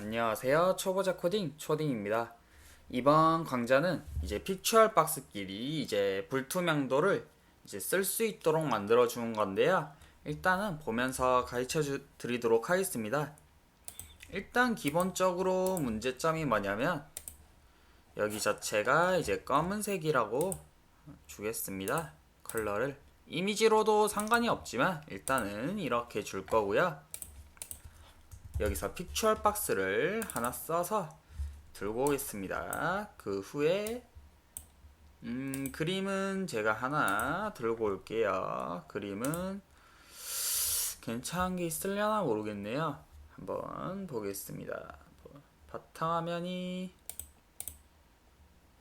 안녕하세요. 초보자 코딩 초딩입니다. 이번 강좌는 이제 픽처얼 박스끼리 이제 불투명도를 이제 쓸 수 있도록 만들어 주는 건데요. 일단은 보면서 가르쳐 주, 드리도록 하겠습니다. 일단 기본적으로 문제점이 뭐냐면 여기 자체가 이제 검은색이라고 주겠습니다. 컬러를 이미지로도 상관이 없지만 일단은 이렇게 줄 거고요. 여기서 픽처얼 박스를 하나 써서 들고 오겠습니다. 그 후에 음, 그림은 제가 하나 들고 올게요. 그림은 괜찮은 게 있으려나 모르겠네요. 한번 보겠습니다. 바탕화면이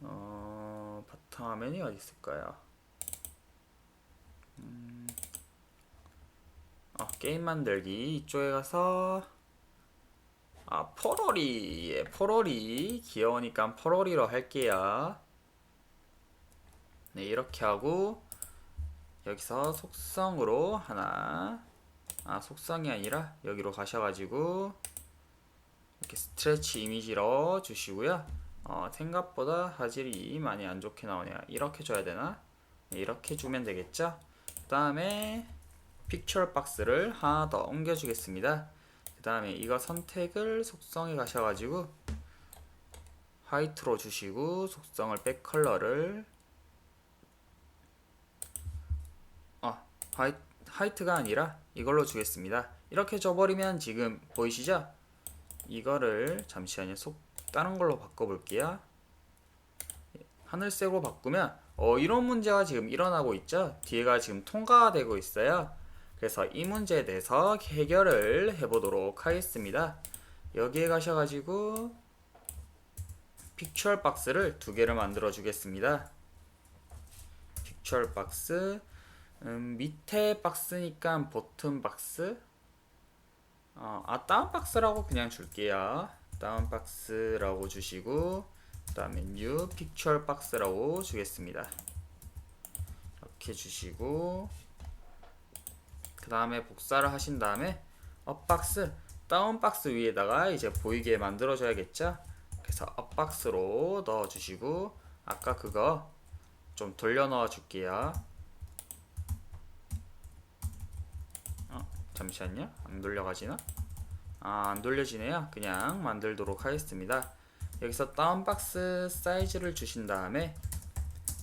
어, 바탕화면이 어디 있을까요? 음, 어, 게임 만들기 이쪽에 가서 아, 포로리. 예, 포로리. 귀여우니까 포로리로 할게요. 네, 이렇게 하고, 여기서 속성으로 하나, 아, 속성이 아니라 여기로 가셔가지고, 이렇게 스트레치 이미지로 주시고요. 어, 생각보다 화질이 많이 안 좋게 나오네요. 이렇게 줘야 되나? 네, 이렇게 주면 되겠죠? 그 다음에, 픽처 박스를 하나 더 옮겨주겠습니다. 그 다음에 이거 선택을 속성에 가셔가지고 화이트로 주시고 속성을 백 컬러를 어 화이, 화이트가 아니라 이걸로 주겠습니다. 이렇게 줘버리면 지금 보이시죠? 이거를 잠시만요. 속 다른 걸로 바꿔볼게요. 하늘색으로 바꾸면 어 이런 문제가 지금 일어나고 있죠? 뒤에가 지금 통과되고 있어요 그래서 이 문제에 대해서 해결을 해보도록 하겠습니다. 여기에 가셔가지고 픽처 박스를 두 개를 만들어 주겠습니다. 픽처 박스 음, 밑에 박스니까 보튼 박스 어, 아 다운 박스라고 그냥 줄게요. 다운 박스라고 주시고 그다음에 뉴 픽처 박스라고 주겠습니다. 이렇게 주시고 그 다음에 복사를 하신 다음에 업박스 다운박스 위에다가 이제 보이게 만들어 줘야겠죠? 그래서 업박스로 넣어 주시고 아까 그거 좀 돌려 넣어 줄게요. 어, 잠시만요. 안 돌려가지나? 아, 안 돌려지네요. 그냥 만들도록 하겠습니다. 여기서 다운박스 사이즈를 주신 다음에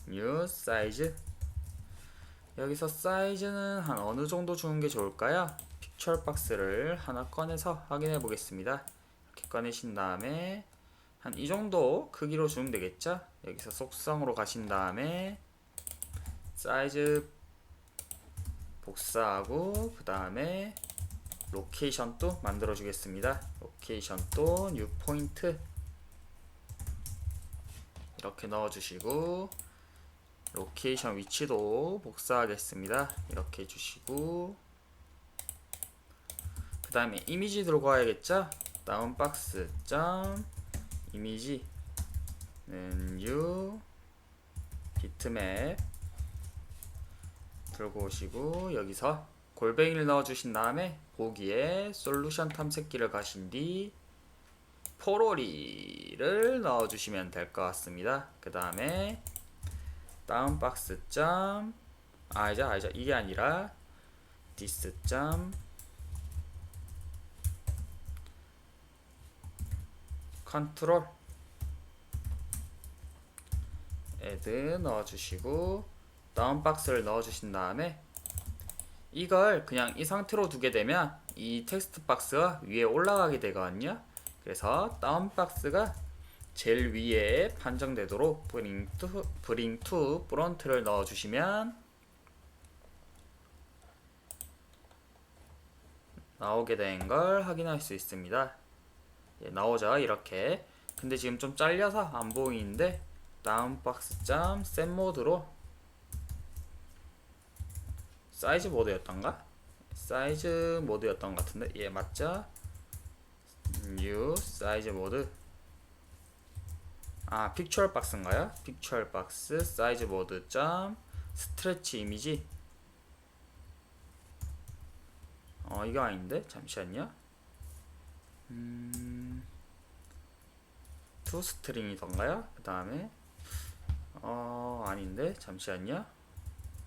뉴 사이즈 여기서 사이즈는 한 어느 정도 주는 게 좋을까요? 픽처 박스를 하나 꺼내서 확인해 보겠습니다. 이렇게 꺼내신 다음에 한 이 정도 크기로 주면 되겠죠? 여기서 속성으로 가신 다음에 사이즈 복사하고 그 다음에 로케이션 또 만들어 주겠습니다. 로케이션 또 뉴 포인트 이렇게 넣어 주시고 로케이션 위치도 복사하겠습니다. 이렇게 해주시고 그 다음에 이미지 들고 와야겠죠? 다운 박스 점 이미지는 new 비트맵 들고 오시고 여기서 골뱅이를 넣어주신 다음에 보기에 솔루션 탐색기를 가신 뒤 포로리를 넣어주시면 될 것 같습니다. 그 다음에 다운 박스 점. 아니죠 아니죠. 이게 아니라 디스 점. 컨트롤. 애드 넣어주시고 다운 박스를 넣어주신 다음에 이걸 그냥 이 상태로 두게 되면 이 텍스트 박스가 위에 올라가게 되거든요. 그래서 다운 박스가 제일 위에 판정되도록 bring to, bring to front를 넣어주시면 나오게 된 걸 확인할 수 있습니다. 예, 나오죠 이렇게. 근데 지금 좀 잘려서 안 보이는데 다운 박스 점 set 모드로 사이즈 모드였던가? 사이즈 모드였던 것 같은데 예 맞죠? new 사이즈 모드 아 픽처 박스인가요? 픽처 박스 사이즈 모드 점 스트레치 이미지 어 이거 아닌데 잠시만요 음투 스트링이던가요? 그 다음에 어 아닌데 잠시만요.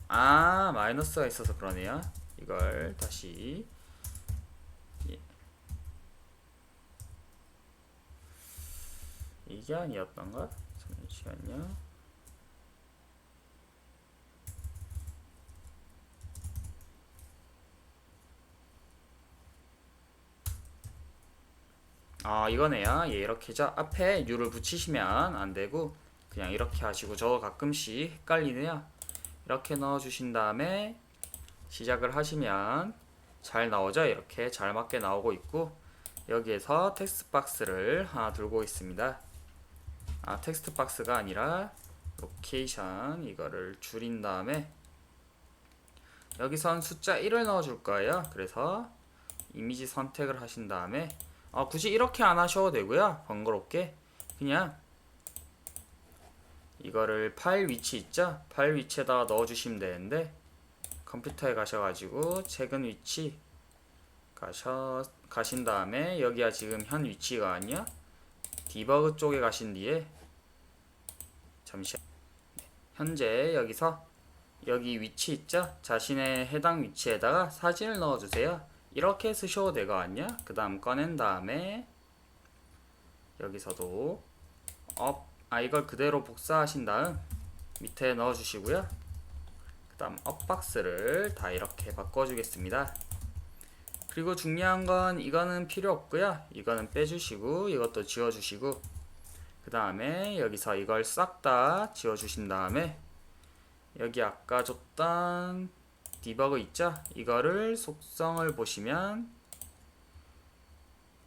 아 마이너스가 있어서 그러네요. 이걸 다시 이게 아니었던가? 잠시만요. 아 이거네요. 예 이렇게죠. 앞에 U를 붙이시면 안 되고 그냥 이렇게 하시고 저 가끔씩 헷갈리네요. 이렇게 넣어 주신 다음에 시작을 하시면 잘 나오죠. 이렇게 잘 맞게 나오고 있고 여기에서 텍스트 박스를 하나 들고 있습니다. 아 텍스트 박스가 아니라 로케이션 이거를 줄인 다음에 여기선 숫자 1을 넣어 줄 거예요. 그래서 이미지 선택을 하신 다음에 아, 굳이 이렇게 안 하셔도 되고요. 번거롭게 그냥 이거를 파일 위치 있죠? 파일 위치에다가 넣어주시면 되는데 컴퓨터에 가셔가지고 최근 위치 가셔 가신 다음에 여기가 지금 현 위치가 아니야? 디버그 쪽에 가신 뒤에 잠시 현재 여기서 여기 위치 있죠? 자신의 해당 위치에다가 사진을 넣어주세요. 이렇게 쓰셔도 되거 아니야? 그 다음 꺼낸 다음에 여기서도 업, 아 이걸 그대로 복사하신 다음 밑에 넣어주시고요. 그 다음 업박스를 다 이렇게 바꿔주겠습니다. 그리고 중요한 건 이거는 필요 없고요. 이거는 빼주시고 이것도 지워주시고 그 다음에 여기서 이걸 싹 다 지워주신 다음에 여기 아까 줬던 디버그 있죠? 이거를 속성을 보시면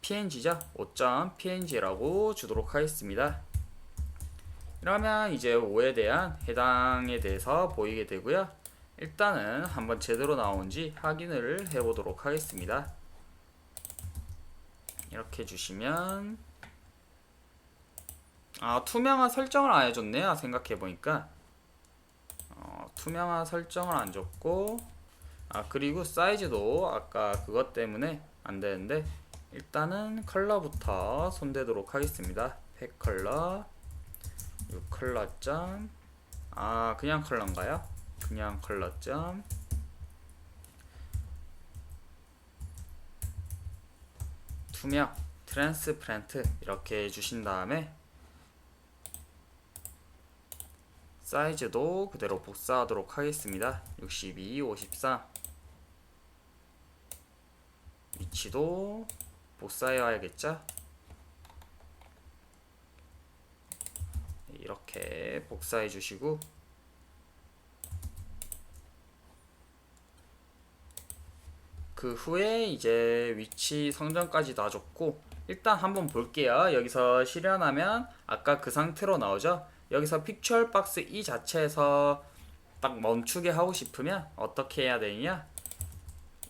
png죠? 5.png라고 주도록 하겠습니다. 이러면 이제 5에 대한 해당에 대해서 보이게 되고요. 일단은 한번 제대로 나온지 확인을 해보도록 하겠습니다. 이렇게 주시면 아 투명화 설정을 안 해줬네요. 생각해보니까 어, 투명화 설정을 안 줬고 아 그리고 사이즈도 아까 그것 때문에 안 되는데 일단은 컬러부터 손대도록 하겠습니다 팩 컬러 이 컬러 점아 그냥 컬러인가요? 그냥 컬러 점 투명 트랜스프렌트 이렇게 해주신 다음에 사이즈도 그대로 복사하도록 하겠습니다. 62, 54 위치도 복사해 와야겠죠? 이렇게 복사해 주시고 그 후에 이제 위치 성전까지 놔줬고 일단 한번 볼게요. 여기서 실현하면 아까 그 상태로 나오죠? 여기서 픽처 박스 이 자체에서 딱 멈추게 하고 싶으면 어떻게 해야 되냐?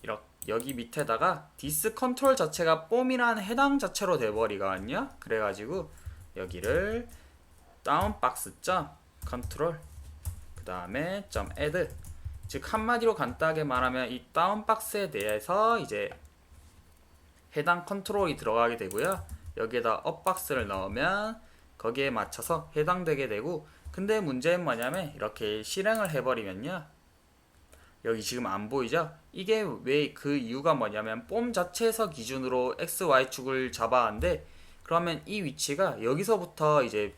이렇게 여기 밑에다가 디스 컨트롤 자체가 뽐이란 해당 자체로 돼버리거든요. 그래가지고 여기를 다운 박스 점 컨트롤 그 다음에 점 add 즉 한마디로 간단하게 말하면 이 다운 박스에 대해서 이제 해당 컨트롤이 들어가게 되고요. 여기에다 업 박스를 넣으면 거기에 맞춰서 해당되게 되고 근데 문제는 뭐냐면 이렇게 실행을 해버리면요 여기 지금 안 보이죠? 이게 왜 그 이유가 뭐냐면 뽐 자체에서 기준으로 x, y축을 잡아왔는데 그러면 이 위치가 여기서부터 이제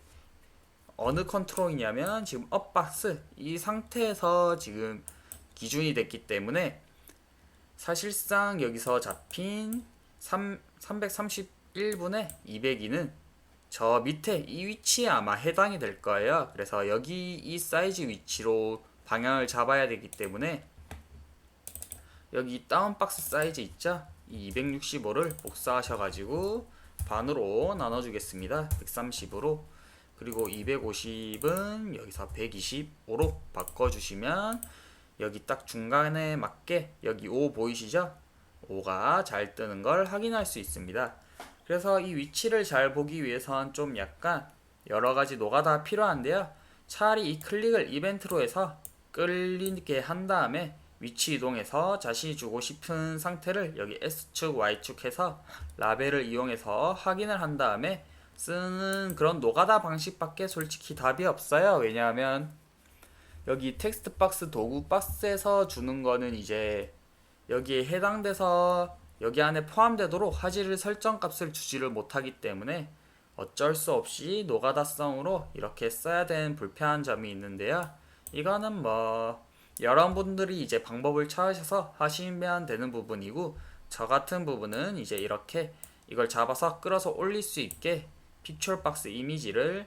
어느 컨트롤이냐면 지금 업박스 이 상태에서 지금 기준이 됐기 때문에 사실상 여기서 잡힌 3, 331분의 202는 저 밑에 이 위치에 아마 해당이 될 거예요. 그래서 여기 이 사이즈 위치로 방향을 잡아야 되기 때문에 여기 다운박스 사이즈 있죠? 이 265를 복사하셔가지고 반으로 나눠주겠습니다. 130으로 그리고 250은 여기서 125로 바꿔주시면 여기 딱 중간에 맞게 여기 5 보이시죠? 5가 잘 뜨는 걸 확인할 수 있습니다. 그래서 이 위치를 잘 보기 위해선 좀 약간 여러 가지 노가다 필요한데요. 차라리 이 클릭을 이벤트로 해서 끌리게 한 다음에 위치 이동해서 자신이 주고 싶은 상태를 여기 S축, Y축 해서 라벨을 이용해서 확인을 한 다음에 쓰는 그런 노가다 방식밖에 솔직히 답이 없어요. 왜냐하면 여기 텍스트 박스 도구 박스에서 주는 거는 이제 여기에 해당돼서 여기 안에 포함되도록 화질 설정 값을 주지를 못하기 때문에 어쩔 수 없이 노가다성으로 이렇게 써야 되는 불편한 점이 있는데요. 이거는 뭐 여러분들이 이제 방법을 찾으셔서 하시면 되는 부분이고 저 같은 부분은 이제 이렇게 이걸 잡아서 끌어서 올릴 수 있게 픽처 박스 이미지를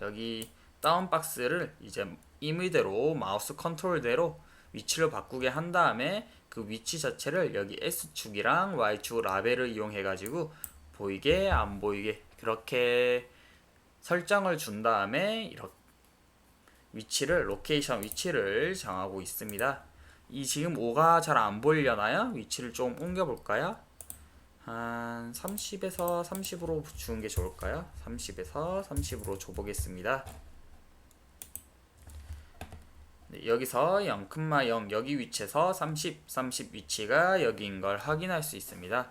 여기 다운 박스를 이제 임의대로 마우스 컨트롤대로 위치를 바꾸게 한 다음에 그 위치 자체를 여기 S축이랑 Y축 라벨을 이용해 가지고 보이게 안 보이게 그렇게 설정을 준 다음에 이렇게 위치를 로케이션 위치를 정하고 있습니다. 이 지금 5가 잘 안 보이려나요? 위치를 좀 옮겨 볼까요? 한 30에서 30으로 주는 게 좋을까요? 30에서 30으로 줘보겠습니다. 네, 여기서 0,0 여기 위치에서 30, 30 위치가 여기인 걸 확인할 수 있습니다.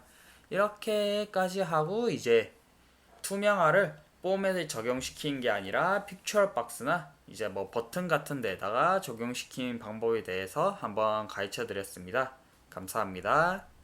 이렇게까지 하고 이제 투명화를 폼에 적용시킨 게 아니라 픽처 박스나 이제 뭐 버튼 같은 데다가 적용시킨 방법에 대해서 한번 가르쳐 드렸습니다. 감사합니다.